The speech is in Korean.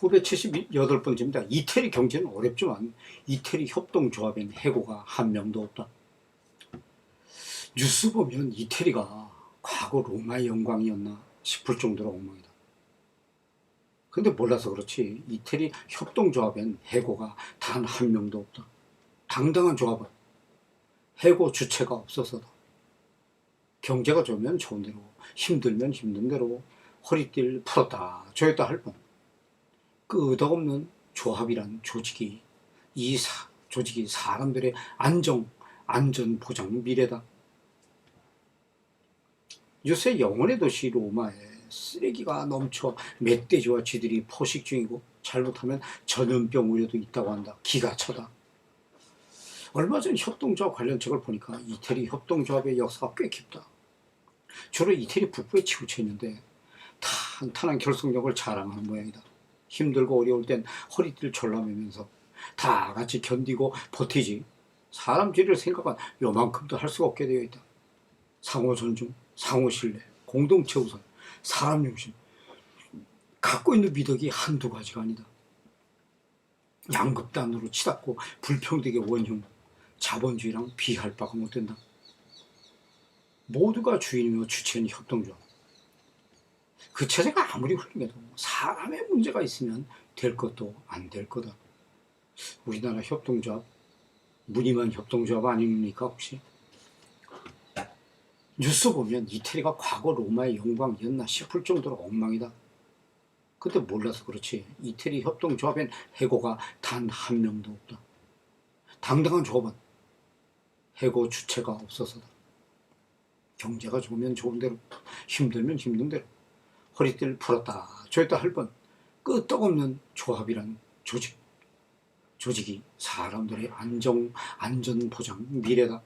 978번째입니다. 이태리 경제는 어렵지만 이태리 협동조합엔 해고가 한 명도 없다. 뉴스 보면 이태리가 과거 로마의 영광이었나 싶을 정도로 엉망이다. 근데 몰라서 그렇지 이태리 협동조합엔 해고가 단 한 명도 없다. 당당한 조합은 해고 주체가 없어서다. 경제가 좋으면 좋은 대로, 힘들면 힘든 대로 허리띠를 풀었다 조였다 할 뿐. 끄덕없는 조합이란 조직이 이 사, 조직이 사람들의 안정, 안전 보장 미래다. 요새 영혼의 도시 로마에 쓰레기가 넘쳐 멧돼지와 쥐들이 포식 중이고 잘못하면 전염병 우려도 있다고 한다. 기가 차다. 얼마 전 협동조합 관련 책을 보니까 이태리 협동조합의 역사가 꽤 깊다. 주로 이태리 북부에 치우쳐 있는데 탄탄한 결속력을 자랑하는 모양이다. 힘들고 어려울 땐 허리띠를 졸라매면서 다 같이 견디고 버티지. 사람 뒤를 생각한 요만큼도 할 수가 없게 되어 있다. 상호 존중, 상호 신뢰, 공동체 우선, 사람 중심. 갖고 있는 미덕이 한두 가지가 아니다. 양극단으로 치닫고 불평등의 원흉, 자본주의랑 비할 바가 못 된다. 모두가 주인이며 주체는 협동조합. 그 체제가 아무리 훌륭해도 사람의 문제가 있으면 될 것도 안 될 거다. 우리나라 협동조합, 무늬만 협동조합 아닙니까 혹시? 뉴스 보면 이태리가 과거 로마의 영광이었나 싶을 정도로 엉망이다. 근데 몰라서 그렇지 이태리 협동조합엔 해고가 단 한 명도 없다. 당당한 조합은 해고 주체가 없어서다. 경제가 좋으면 좋은 대로, 힘들면 힘든 대로, 허리띠를 풀었다, 조였다 할 뻔, 끄떡없는 조합이란 조직. 조직이 사람들의 안정, 안전 보장, 미래다.